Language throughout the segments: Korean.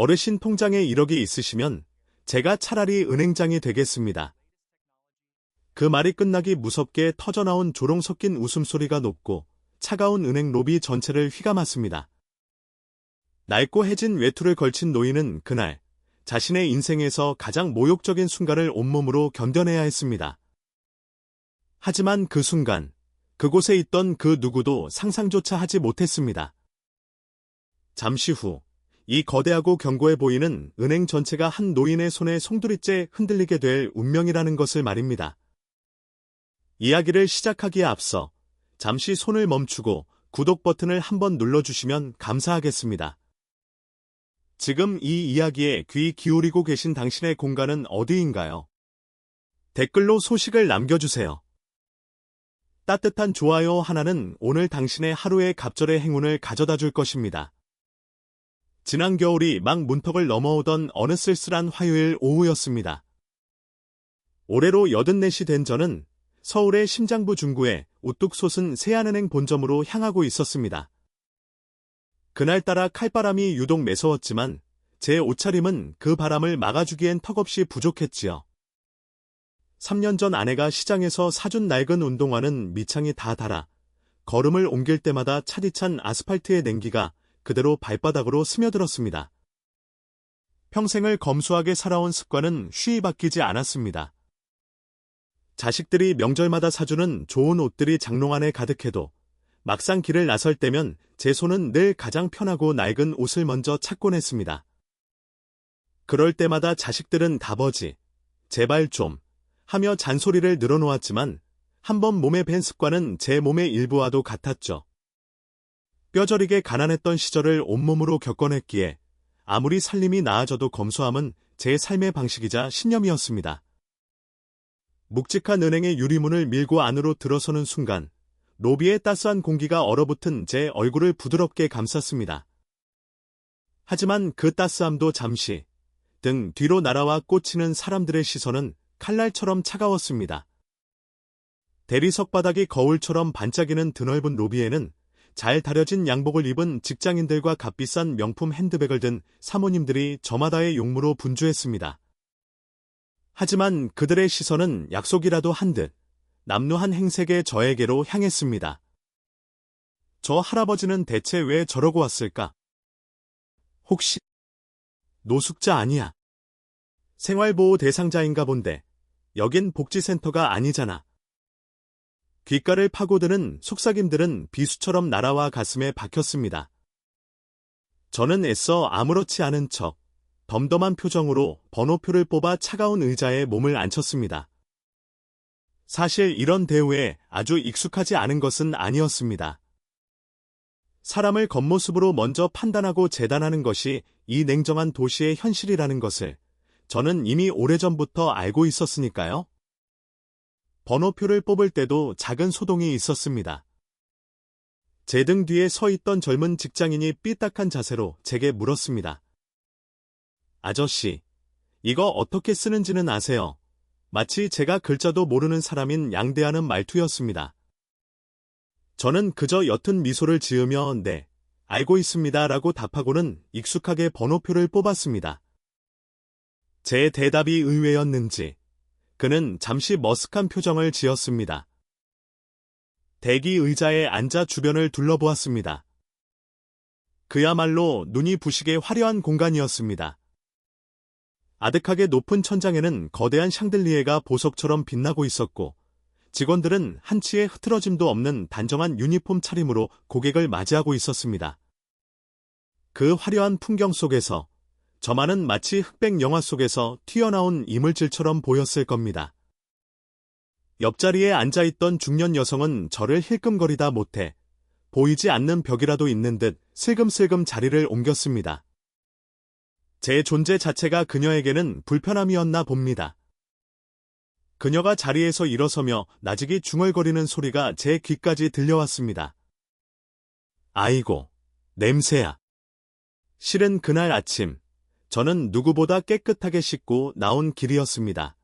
어르신 통장에 1억이 있으시면 제가 차라리 은행장이 되겠습니다. 그 말이 끝나기 무섭게 터져나온 조롱 섞인 웃음소리가 높고 차가운 은행 로비 전체를 휘감았습니다. 낡고 해진 외투를 걸친 노인은 그날 자신의 인생에서 가장 모욕적인 순간을 온몸으로 견뎌내야 했습니다. 하지만 그 순간 그곳에 있던 그 누구도 상상조차 하지 못했습니다. 잠시 후 이 거대하고 견고해 보이는 은행 전체가 한 노인의 손에 송두리째 흔들리게 될 운명이라는 것을 말입니다. 이야기를 시작하기에 앞서 잠시 손을 멈추고 구독 버튼을 한번 눌러주시면 감사하겠습니다. 지금 이 이야기에 귀 기울이고 계신 당신의 공간은 어디인가요? 댓글로 소식을 남겨주세요. 따뜻한 좋아요 하나는 오늘 당신의 하루의 갑절의 행운을 가져다 줄 것입니다. 지난 겨울이 막 문턱을 넘어오던 어느 쓸쓸한 화요일 오후였습니다. 올해로 84시 된 저는 서울의 심장부 중구에 우뚝 솟은 세안은행 본점으로 향하고 있었습니다. 그날따라 칼바람이 유독 매서웠지만 제 옷차림은 그 바람을 막아주기엔 턱없이 부족했지요. 3년 전 아내가 시장에서 사준 낡은 운동화는 밑창이 다 닳아 걸음을 옮길 때마다 차디찬 아스팔트의 냉기가 그대로 발바닥으로 스며들었습니다. 평생을 검소하게 살아온 습관은 쉬이 바뀌지 않았습니다. 자식들이 명절마다 사주는 좋은 옷들이 장롱 안에 가득해도 막상 길을 나설 때면 제 손은 늘 가장 편하고 낡은 옷을 먼저 찾곤 했습니다. 그럴 때마다 자식들은 다버지, 제발 좀, 하며 잔소리를 늘어놓았지만 한 번 몸에 밴 습관은 제 몸의 일부와도 같았죠. 뼈저리게 가난했던 시절을 온몸으로 겪어냈기에 아무리 살림이 나아져도 검소함은 제 삶의 방식이자 신념이었습니다. 묵직한 은행의 유리문을 밀고 안으로 들어서는 순간 로비의 따스한 공기가 얼어붙은 제 얼굴을 부드럽게 감쌌습니다. 하지만 그 따스함도 잠시 등 뒤로 날아와 꽂히는 사람들의 시선은 칼날처럼 차가웠습니다. 대리석 바닥이 거울처럼 반짝이는 드넓은 로비에는 잘 다려진 양복을 입은 직장인들과 값비싼 명품 핸드백을 든 사모님들이 저마다의 용무로 분주했습니다. 하지만 그들의 시선은 약속이라도 한 듯 남루한 행색의 저에게로 향했습니다. 저 할아버지는 대체 왜 저러고 왔을까? 혹시 노숙자 아니야? 생활보호 대상자인가 본데 여긴 복지센터가 아니잖아. 귓가를 파고드는 속삭임들은 비수처럼 날아와 가슴에 박혔습니다. 저는 애써 아무렇지 않은 척 덤덤한 표정으로 번호표를 뽑아 차가운 의자에 몸을 앉혔습니다. 사실 이런 대우에 아주 익숙하지 않은 것은 아니었습니다. 사람을 겉모습으로 먼저 판단하고 재단하는 것이 이 냉정한 도시의 현실이라는 것을 저는 이미 오래전부터 알고 있었으니까요. 번호표를 뽑을 때도 작은 소동이 있었습니다. 제 등 뒤에 서 있던 젊은 직장인이 삐딱한 자세로 제게 물었습니다. 아저씨, 이거 어떻게 쓰는지는 아세요? 마치 제가 글자도 모르는 사람인 양대하는 말투였습니다. 저는 그저 옅은 미소를 지으며 네, 알고 있습니다 라고 답하고는 익숙하게 번호표를 뽑았습니다. 제 대답이 의외였는지 그는 잠시 머쓱한 표정을 지었습니다. 대기 의자에 앉아 주변을 둘러보았습니다. 그야말로 눈이 부시게 화려한 공간이었습니다. 아득하게 높은 천장에는 거대한 샹들리에가 보석처럼 빛나고 있었고 직원들은 한치의 흐트러짐도 없는 단정한 유니폼 차림으로 고객을 맞이하고 있었습니다. 그 화려한 풍경 속에서 저만은 마치 흑백 영화 속에서 튀어나온 이물질처럼 보였을 겁니다. 옆자리에 앉아있던 중년 여성은 저를 힐끔거리다 못해 보이지 않는 벽이라도 있는 듯 슬금슬금 자리를 옮겼습니다. 제 존재 자체가 그녀에게는 불편함이었나 봅니다. 그녀가 자리에서 일어서며 나직이 중얼거리는 소리가 제 귀까지 들려왔습니다. 아이고, 냄새야. 실은 그날 아침, 저는 누구보다 깨끗하게 씻고 나온 길이었습니다.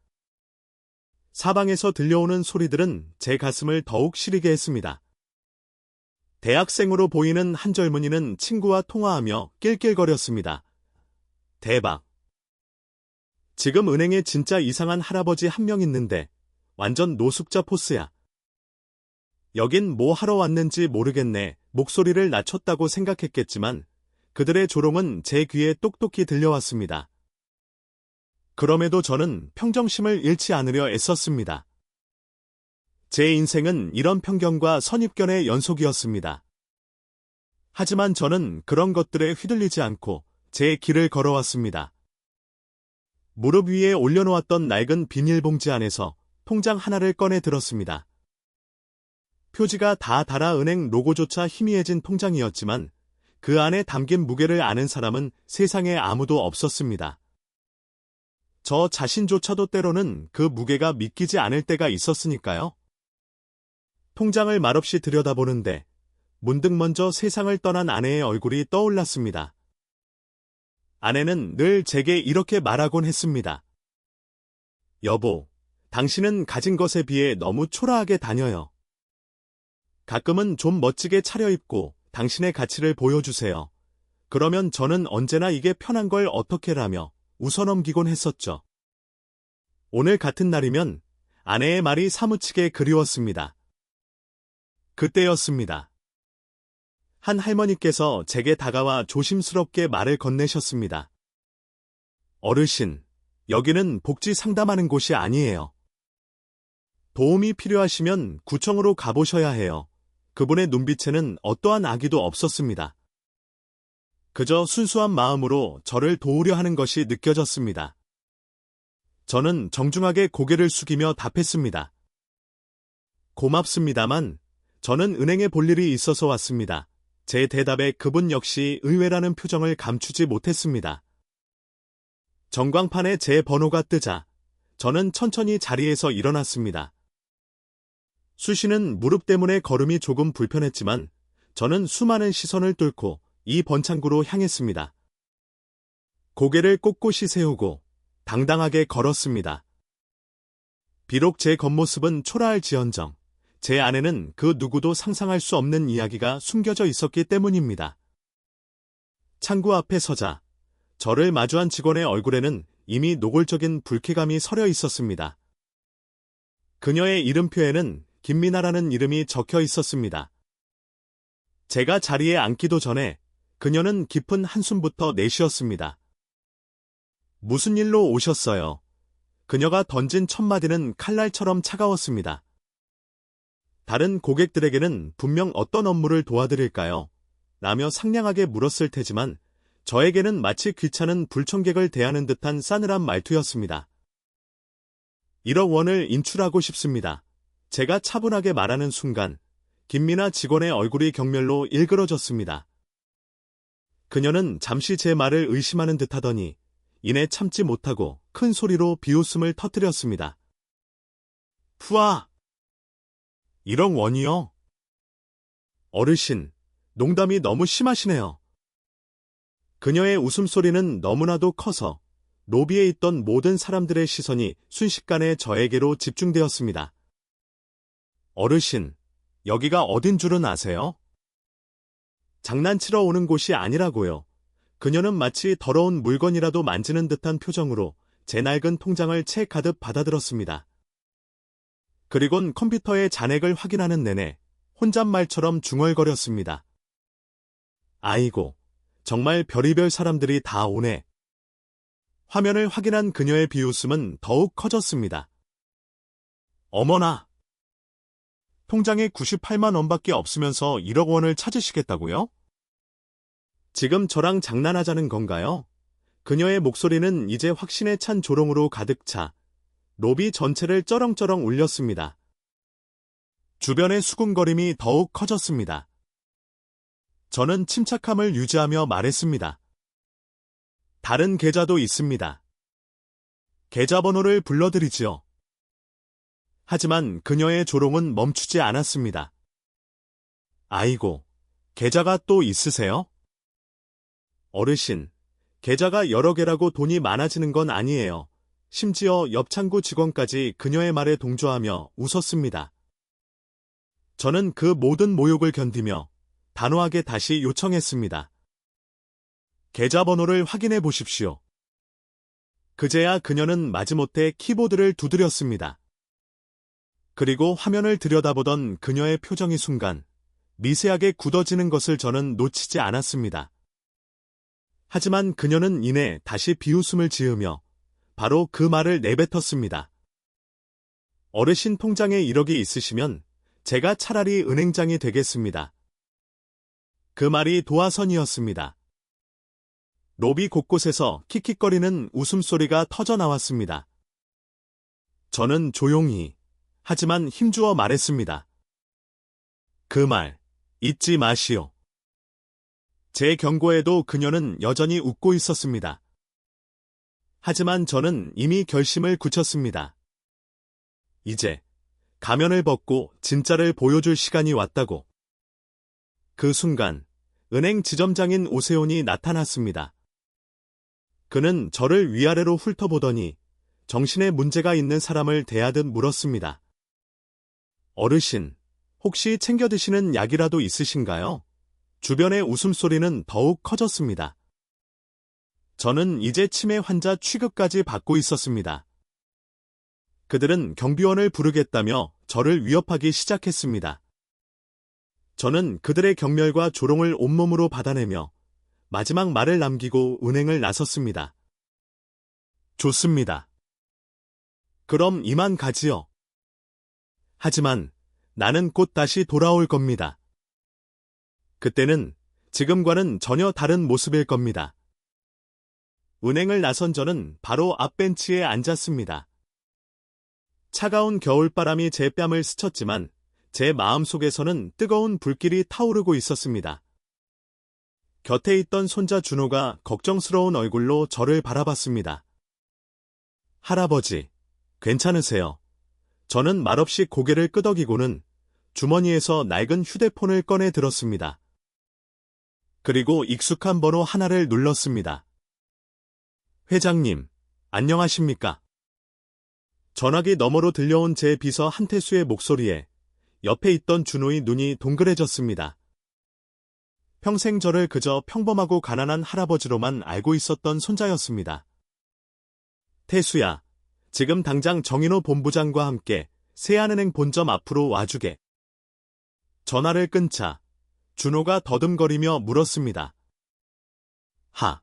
사방에서 들려오는 소리들은 제 가슴을 더욱 시리게 했습니다. 대학생으로 보이는 한 젊은이는 친구와 통화하며 낄낄거렸습니다. 대박. 지금 은행에 진짜 이상한 할아버지 한 명 있는데 완전 노숙자 포스야. 여긴 뭐 하러 왔는지 모르겠네. 목소리를 낮췄다고 생각했겠지만 그들의 조롱은 제 귀에 똑똑히 들려왔습니다. 그럼에도 저는 평정심을 잃지 않으려 애썼습니다. 제 인생은 이런 편견과 선입견의 연속이었습니다. 하지만 저는 그런 것들에 휘둘리지 않고 제 길을 걸어왔습니다. 무릎 위에 올려놓았던 낡은 비닐봉지 안에서 통장 하나를 꺼내 들었습니다. 표지가 다 달아 은행 로고조차 희미해진 통장이었지만 그 안에 담긴 무게를 아는 사람은 세상에 아무도 없었습니다. 저 자신조차도 때로는 그 무게가 믿기지 않을 때가 있었으니까요. 통장을 말없이 들여다보는데 문득 먼저 세상을 떠난 아내의 얼굴이 떠올랐습니다. 아내는 늘 제게 이렇게 말하곤 했습니다. 여보, 당신은 가진 것에 비해 너무 초라하게 다녀요. 가끔은 좀 멋지게 차려입고 당신의 가치를 보여주세요. 그러면 저는 언제나 이게 편한 걸 어떻게라며 웃어넘기곤 했었죠. 오늘 같은 날이면 아내의 말이 사무치게 그리웠습니다. 그때였습니다. 한 할머니께서 제게 다가와 조심스럽게 말을 건네셨습니다. 어르신, 여기는 복지 상담하는 곳이 아니에요. 도움이 필요하시면 구청으로 가보셔야 해요. 그분의 눈빛에는 어떠한 악의도 없었습니다. 그저 순수한 마음으로 저를 도우려 하는 것이 느껴졌습니다. 저는 정중하게 고개를 숙이며 답했습니다. 고맙습니다만 저는 은행에 볼 일이 있어서 왔습니다. 제 대답에 그분 역시 의외라는 표정을 감추지 못했습니다. 전광판에 제 번호가 뜨자 저는 천천히 자리에서 일어났습니다. 수시는 무릎 때문에 걸음이 조금 불편했지만 저는 수많은 시선을 뚫고 이 번창구로 향했습니다. 고개를 꼿꼿이 세우고 당당하게 걸었습니다. 비록 제 겉모습은 초라할 지언정 제 안에는 그 누구도 상상할 수 없는 이야기가 숨겨져 있었기 때문입니다. 창구 앞에 서자 저를 마주한 직원의 얼굴에는 이미 노골적인 불쾌감이 서려 있었습니다. 그녀의 이름표에는 김미나라는 이름이 적혀 있었습니다. 제가 자리에 앉기도 전에 그녀는 깊은 한숨부터 내쉬었습니다. 무슨 일로 오셨어요? 그녀가 던진 첫마디는 칼날처럼 차가웠습니다. 다른 고객들에게는 분명 어떤 업무를 도와드릴까요? 라며 상냥하게 물었을 테지만 저에게는 마치 귀찮은 불청객을 대하는 듯한 싸늘한 말투였습니다. 1억 원을 인출하고 싶습니다. 제가 차분하게 말하는 순간 김미나 직원의 얼굴이 경멸로 일그러졌습니다. 그녀는 잠시 제 말을 의심하는 듯하더니 이내 참지 못하고 큰 소리로 비웃음을 터뜨렸습니다. 푸아! 1억 원이요? 어르신, 농담이 너무 심하시네요. 그녀의 웃음소리는 너무나도 커서 로비에 있던 모든 사람들의 시선이 순식간에 저에게로 집중되었습니다. 어르신, 여기가 어딘 줄은 아세요? 장난치러 오는 곳이 아니라고요. 그녀는 마치 더러운 물건이라도 만지는 듯한 표정으로 제 낡은 통장을 채 가득 받아들었습니다. 그리곤 컴퓨터의 잔액을 확인하는 내내 혼잣말처럼 중얼거렸습니다. 아이고, 정말 별의별 사람들이 다 오네. 화면을 확인한 그녀의 비웃음은 더욱 커졌습니다. 어머나! 통장에 98만 원밖에 없으면서 1억 원을 찾으시겠다고요? 지금 저랑 장난하자는 건가요? 그녀의 목소리는 이제 확신에 찬 조롱으로 가득 차 로비 전체를 쩌렁쩌렁 울렸습니다. 주변의 수군거림이 더욱 커졌습니다. 저는 침착함을 유지하며 말했습니다. 다른 계좌도 있습니다. 계좌번호를 불러드리지요. 하지만 그녀의 조롱은 멈추지 않았습니다. 아이고, 계좌가 또 있으세요? 어르신, 계좌가 여러 개라고 돈이 많아지는 건 아니에요. 심지어 옆 창구 직원까지 그녀의 말에 동조하며 웃었습니다. 저는 그 모든 모욕을 견디며 단호하게 다시 요청했습니다. 계좌번호를 확인해 보십시오. 그제야 그녀는 마지못해 키보드를 두드렸습니다. 그리고 화면을 들여다보던 그녀의 표정이 순간 미세하게 굳어지는 것을 저는 놓치지 않았습니다. 하지만 그녀는 이내 다시 비웃음을 지으며 바로 그 말을 내뱉었습니다. 어르신 통장에 1억이 있으시면 제가 차라리 은행장이 되겠습니다. 그 말이 도화선이었습니다. 로비 곳곳에서 킥킥거리는 웃음소리가 터져 나왔습니다. 저는 조용히, 하지만 힘주어 말했습니다. 그 말, 잊지 마시오. 제 경고에도 그녀는 여전히 웃고 있었습니다. 하지만 저는 이미 결심을 굳혔습니다. 이제 가면을 벗고 진짜를 보여줄 시간이 왔다고. 그 순간 은행 지점장인 오세훈이 나타났습니다. 그는 저를 위아래로 훑어보더니 정신에 문제가 있는 사람을 대하듯 물었습니다. 어르신, 혹시 챙겨 드시는 약이라도 있으신가요? 주변의 웃음소리는 더욱 커졌습니다. 저는 이제 치매 환자 취급까지 받고 있었습니다. 그들은 경비원을 부르겠다며 저를 위협하기 시작했습니다. 저는 그들의 경멸과 조롱을 온몸으로 받아내며 마지막 말을 남기고 은행을 나섰습니다. 좋습니다. 그럼 이만 가지요. 하지만 나는 곧 다시 돌아올 겁니다. 그때는 지금과는 전혀 다른 모습일 겁니다. 은행을 나선 저는 바로 앞벤치에 앉았습니다. 차가운 겨울바람이 제 뺨을 스쳤지만 제 마음속에서는 뜨거운 불길이 타오르고 있었습니다. 곁에 있던 손자 준호가 걱정스러운 얼굴로 저를 바라봤습니다. 할아버지, 괜찮으세요? 저는 말없이 고개를 끄덕이고는 주머니에서 낡은 휴대폰을 꺼내 들었습니다. 그리고 익숙한 번호 하나를 눌렀습니다. 회장님, 안녕하십니까? 전화기 너머로 들려온 제 비서 한태수의 목소리에 옆에 있던 준호의 눈이 동그래졌습니다. 평생 저를 그저 평범하고 가난한 할아버지로만 알고 있었던 손자였습니다. 태수야, 지금 당장 정인호 본부장과 함께 세안은행 본점 앞으로 와주게. 전화를 끊자 준호가 더듬거리며 물었습니다. 하,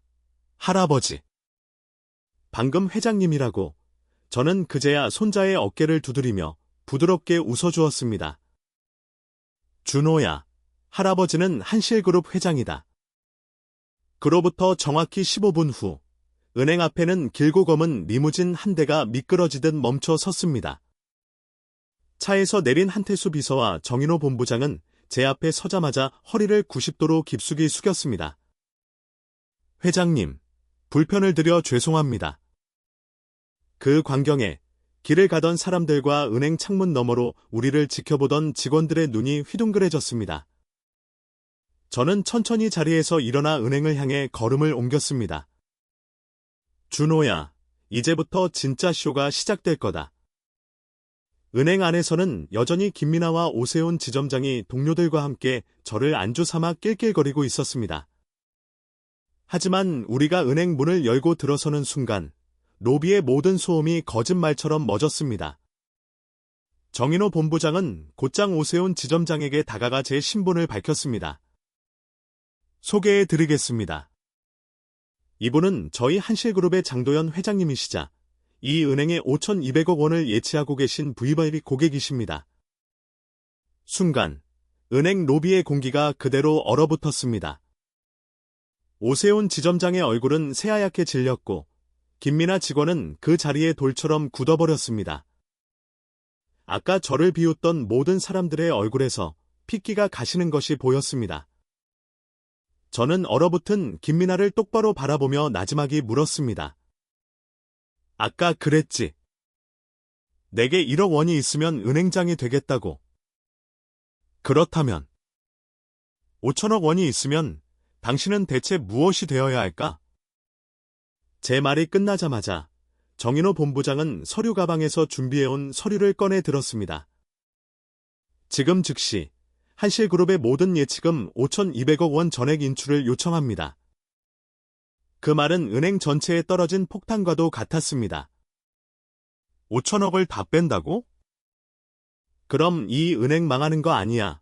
할아버지. 방금 회장님이라고 저는 그제야 손자의 어깨를 두드리며 부드럽게 웃어주었습니다. 준호야, 할아버지는 한실그룹 회장이다. 그로부터 정확히 15분 후, 은행 앞에는 길고 검은 리무진 한 대가 미끄러지듯 멈춰 섰습니다. 차에서 내린 한태수 비서와 정인호 본부장은 제 앞에 서자마자 허리를 90도로 깊숙이 숙였습니다. 회장님, 불편을 드려 죄송합니다. 그 광경에 길을 가던 사람들과 은행 창문 너머로 우리를 지켜보던 직원들의 눈이 휘둥그레졌습니다. 저는 천천히 자리에서 일어나 은행을 향해 걸음을 옮겼습니다. 준호야, 이제부터 진짜 쇼가 시작될 거다. 은행 안에서는 여전히 김민아와 오세훈 지점장이 동료들과 함께 저를 안주 삼아 낄낄거리고 있었습니다. 하지만 우리가 은행 문을 열고 들어서는 순간 로비의 모든 소음이 거짓말처럼 멎었습니다. 정인호 본부장은 곧장 오세훈 지점장에게 다가가 제 신분을 밝혔습니다. 소개해 드리겠습니다. 이분은 저희 한실그룹의 장도연 회장님이시자 이 은행에 5,200억 원을 예치하고 계신 VIB 고객이십니다. 순간 은행 로비의 공기가 그대로 얼어붙었습니다. 오세훈 지점장의 얼굴은 새하얗게 질렸고 김민아 직원은 그 자리에 돌처럼 굳어버렸습니다. 아까 저를 비웃던 모든 사람들의 얼굴에서 핏기가 가시는 것이 보였습니다. 저는 얼어붙은 김민아를 똑바로 바라보며 나지막이 물었습니다. 아까 그랬지. 내게 1억 원이 있으면 은행장이 되겠다고. 그렇다면 5천억 원이 있으면 당신은 대체 무엇이 되어야 할까? 제 말이 끝나자마자 정인호 본부장은 서류 가방에서 준비해온 서류를 꺼내 들었습니다. 지금 즉시 한실그룹의 모든 예치금 5,200억 원 전액 인출을 요청합니다. 그 말은 은행 전체에 떨어진 폭탄과도 같았습니다. 5천억을 다 뺀다고? 그럼 이 은행 망하는 거 아니야.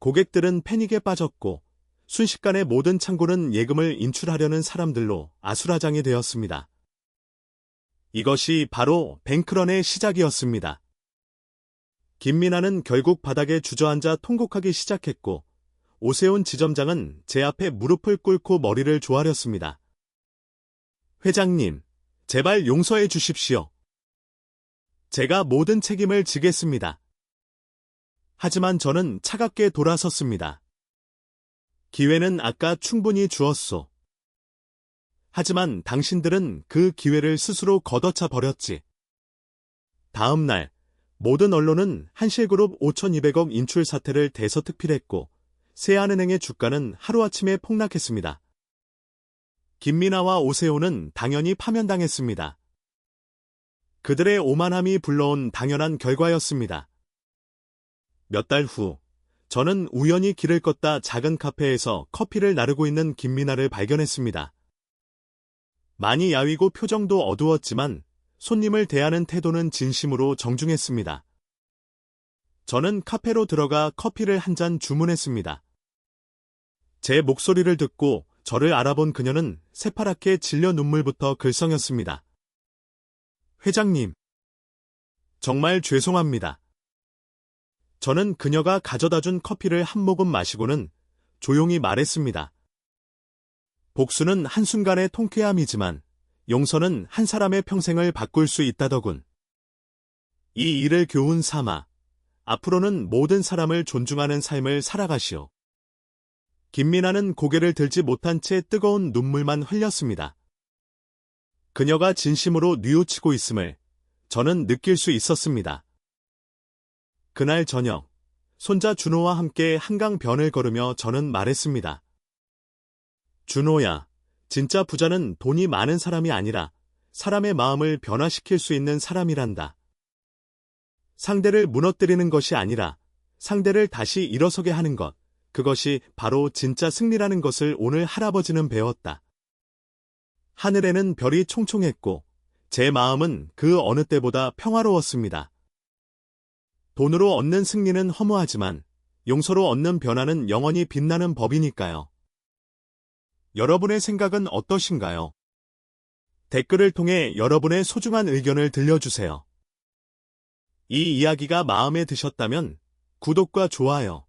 고객들은 패닉에 빠졌고 순식간에 모든 창고는 예금을 인출하려는 사람들로 아수라장이 되었습니다. 이것이 바로 뱅크런의 시작이었습니다. 김민아는 결국 바닥에 주저앉아 통곡하기 시작했고 오세훈 지점장은 제 앞에 무릎을 꿇고 머리를 조아렸습니다. 회장님, 제발 용서해 주십시오. 제가 모든 책임을 지겠습니다. 하지만 저는 차갑게 돌아섰습니다. 기회는 아까 충분히 주었소. 하지만 당신들은 그 기회를 스스로 걷어차 버렸지. 다음 날, 모든 언론은 한실그룹 5,200억 인출 사태를 대서특필했고, 세안은행의 주가는 하루아침에 폭락했습니다. 김민아와 오세훈은 당연히 파면당했습니다. 그들의 오만함이 불러온 당연한 결과였습니다. 몇 달 후, 저는 우연히 길을 걷다 작은 카페에서 커피를 나르고 있는 김민아를 발견했습니다. 많이 야위고 표정도 어두웠지만 손님을 대하는 태도는 진심으로 정중했습니다. 저는 카페로 들어가 커피를 한 잔 주문했습니다. 제 목소리를 듣고 저를 알아본 그녀는 새파랗게 질려 눈물부터 글썽였습니다. 회장님. 정말 죄송합니다. 저는 그녀가 가져다 준 커피를 한 모금 마시고는 조용히 말했습니다. 복수는 한순간의 통쾌함이지만 용서는 한 사람의 평생을 바꿀 수 있다더군. 이 일을 교훈 삼아 앞으로는 모든 사람을 존중하는 삶을 살아가시오. 김민아는 고개를 들지 못한 채 뜨거운 눈물만 흘렸습니다. 그녀가 진심으로 뉘우치고 있음을 저는 느낄 수 있었습니다. 그날 저녁, 손자 준호와 함께 한강변을 걸으며 저는 말했습니다. 준호야, 진짜 부자는 돈이 많은 사람이 아니라 사람의 마음을 변화시킬 수 있는 사람이란다. 상대를 무너뜨리는 것이 아니라 상대를 다시 일어서게 하는 것, 그것이 바로 진짜 승리라는 것을 오늘 할아버지는 배웠다. 하늘에는 별이 총총했고 제 마음은 그 어느 때보다 평화로웠습니다. 돈으로 얻는 승리는 허무하지만 용서로 얻는 변화는 영원히 빛나는 법이니까요. 여러분의 생각은 어떠신가요? 댓글을 통해 여러분의 소중한 의견을 들려주세요. 이 이야기가 마음에 드셨다면 구독과 좋아요,